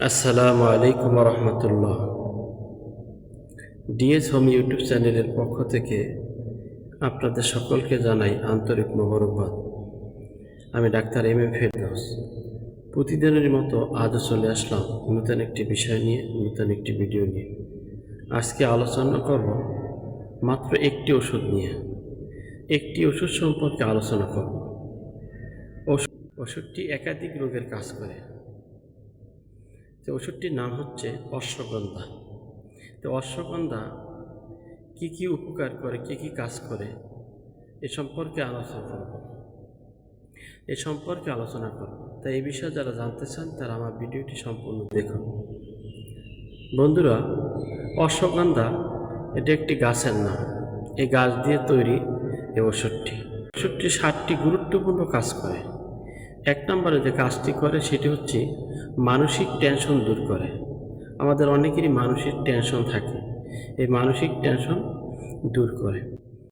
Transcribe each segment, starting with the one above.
আসসালামু আলাইকুম রহমতুল্লাহ DS home YouTube চ্যানেলের পক্ষ থেকে আপনাদের সকলকে জানাই আন্তরিক মোবারকবাদ। আমি ডাক্তার এম এম ফেরদৌস। প্রতিদিনের মতো আজও চলে আসলাম নতুন একটি বিষয় নিয়ে, নতুন একটি ভিডিও নিয়ে। আজকে আলোচনা করব মাত্র একটি ওষুধ নিয়ে। একটি ওষুধ সম্পর্কে আলোচনা করব। ওষ- ওষুধটি একাধিক রোগের কাজ করে। তো ওষুধটির নাম হচ্ছে অশ্বগন্ধা। তো অশ্বগন্ধা কি কি উপকার করে, কি কি কাজ করে, এ সম্পর্কে আলোচনা করব। এ সম্পর্কে আলোচনা করব। তাই এই বিষয়ে যারা জানতে চান, তারা আমার ভিডিওটি সম্পূর্ণ দেখুন। বন্ধুরা, অশ্বগন্ধা এটি একটি গাছের নাম। এই গাছ দিয়ে তৈরি এই ওষুধটি। ওষুধটি ষাটটি গুরুত্বপূর্ণ কাজ করে। এক নম্বরে যে কাজটি করে, সেটি হচ্ছে মানসিক টেনশন দূর করে। আমাদের অনেকেরই মানসিক টেনশন থাকে। এই মানসিক টেনশন দূর করে।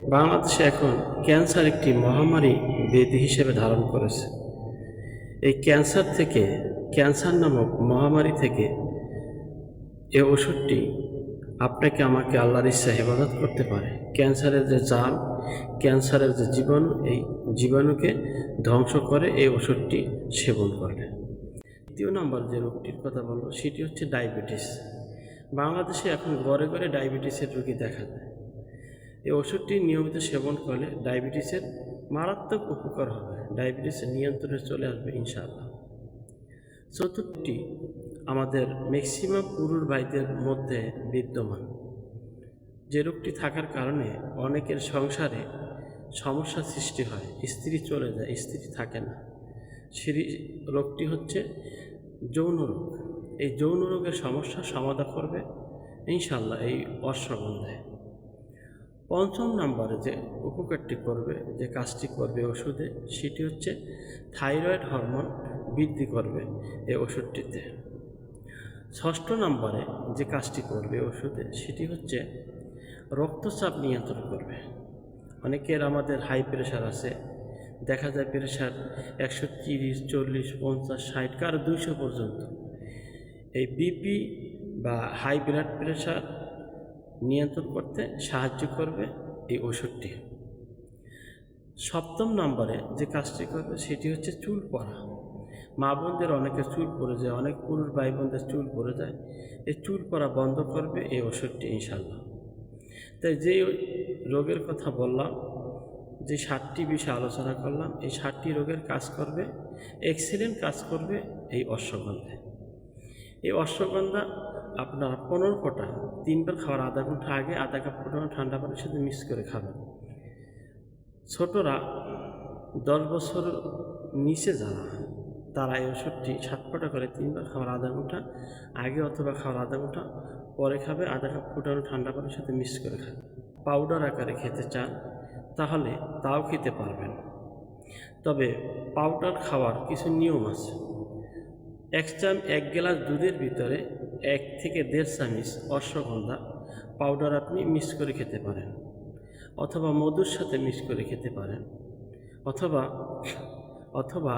বাংলাদেশে এখন ক্যান্সার একটি মহামারী ব্যাধি হিসেবে ধারণ করেছে। এই ক্যান্সার থেকে, ক্যান্সার নামক মহামারী থেকে এই ওষুধটি আপনাকে আমাকে আল্লাহর ইচ্ছা হেফাজত করতে পারে। ক্যান্সারের যে জাল, ক্যান্সারের যে জীবাণু, এই জীবাণুকে ধ্বংস করে এই ওষুধটি সেবন করলে দ্বিতীয় নম্বর যে রোগটির কথা বলব, সেটি হচ্ছে ডায়াবেটিস। বাংলাদেশে এখন ঘরে ঘরে ডায়াবেটিসের রোগী দেখা যায়। এই ওষুধটি নিয়মিত সেবন করলে ডায়াবেটিসের মারাত্মক উপকার হবে। ডায়াবেটিসের নিয়ন্ত্রণে চলে আসবে ইনশাআল্লাহ। চতুর্থটি, আমাদের ম্যাক্সিমাম পুরুষ ভাইদের মধ্যে বিদ্যমান। যে রোগটি থাকার কারণে অনেকের সংসারে সমস্যা সৃষ্টি হয়। স্ত্রী চলে যায়, স্ত্রী থাকে না। সেই রোগটি হচ্ছে যৌন রোগ। এই যৌন রোগের সমস্যা সমাধান করবে ইনশাল্লাহ এই অশ্বগন্ধায় পঞ্চম নম্বরে যে উপকারটি করবে, যে কাজটি করবে ওষুধে, সেটি হচ্ছে থাইরয়েড হরমোন বৃদ্ধি করবে এই ওষুধটিতে। ষষ্ঠ নম্বরে যে কাজটি করবে ওষুধে, সেটি হচ্ছে রক্তচাপ নিয়ন্ত্রণ করবে। অনেকের আমাদের হাই প্রেশার আছে দেখা যায় প্রেশার একশো তিরিশ, চল্লিশ, পঞ্চাশ, ষাট, কারও দুইশো পর্যন্ত। এই বিপি বা হাই ব্লাড প্রেশার নিয়ন্ত্রণ করতে সাহায্য করবে এই ওষুধটি। সপ্তম নম্বরে যে কাজটি করবে সেটি হচ্ছে চুল পড়া। মা বোনদের অনেকে চুল পড়ে যায়, অনেক পুরুষ ভাই বোনদের চুল পড়ে যায়। এই চুল পড়া বন্ধ করবে এই ওষুধটি ইনশাল্লাহ তাই যে রোগের কথা বললাম যে ষাটটি বিষয়ে আলোচনা করলাম, এই ষাটটি রোগের কাজ করবে এক্সিলেন্ট কাজ করবে এই অশ্বগন্ধায় এই অশ্বগন্ধা আপনার পনেরো ফোঁটা, তিনবার খাওয়ার আধা ঘণ্টা আগে আধা কাপ ফুটানো ঠান্ডা পানির সাথে মিক্স করে খাবেন। ছোটরা দশ বছর নিচে যারা, তারা এই ওষুধটি সাত ফোঁটা করে তিনবার খাওয়ার আধা ঘণ্টা আগে অথবা খাওয়ার আধা ঘণ্টা পরে খাবে, আধা কাপ ফুটানো ঠান্ডা পানির সাথে মিক্স করে খাবে। পাউডার আকারে খেতে চান তাহলে তাও খেতে পারবেন। তবে পাউডার খাওয়ার কিছু নিয়ম আছে। এক চাম এক গ্লাস দুধের ভিতরে এক থেকে দেড় চামিচ অশ্বগন্ধা পাউডার আপনি মিক্স করে খেতে পারেন। অথবা মধুর সাথে মিক্স করে খেতে পারেন। অথবা অথবা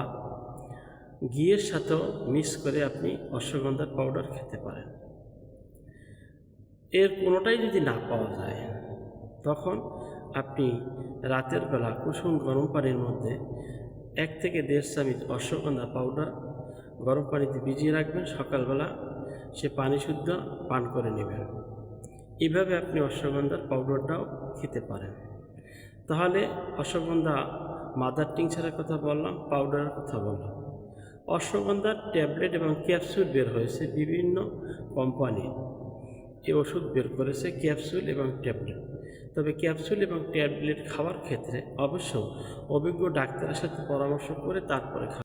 ঘিয়ের সাথেও মিক্স করে আপনি অশ্বগন্ধার পাউডার খেতে পারেন। এর কোনোটাই যদি না পাওয়া যায়, তখন আপনি রাতের বেলা কুসুম গরম পানির মধ্যে এক থেকে দেড় চামচ অশ্বগন্ধা পাউডার গরম পানিতে ভিজিয়ে রাখবেন। সকালবেলা সে পানি শুদ্ধ পান করে নেবেন। এভাবে আপনি অশ্বগন্ধার পাউডারটাও খেতে পারেন। তাহলে অশ্বগন্ধা মাদার টিংচারের কথা বললাম পাউডারের কথা বললাম। অশ্বগন্ধার ট্যাবলেট এবং ক্যাপসুল বের হয়েছে বিভিন্ন কোম্পানি এই ওষুধ বের করেছে ক্যাপসুল এবং ট্যাবলেট। তবে ক্যাপসুল এবং ট্যাবলেট খাওয়ার ক্ষেত্রে অবশ্য অভিজ্ঞ ডাক্তারের সাথে পরামর্শ করে তারপরে খাওয়া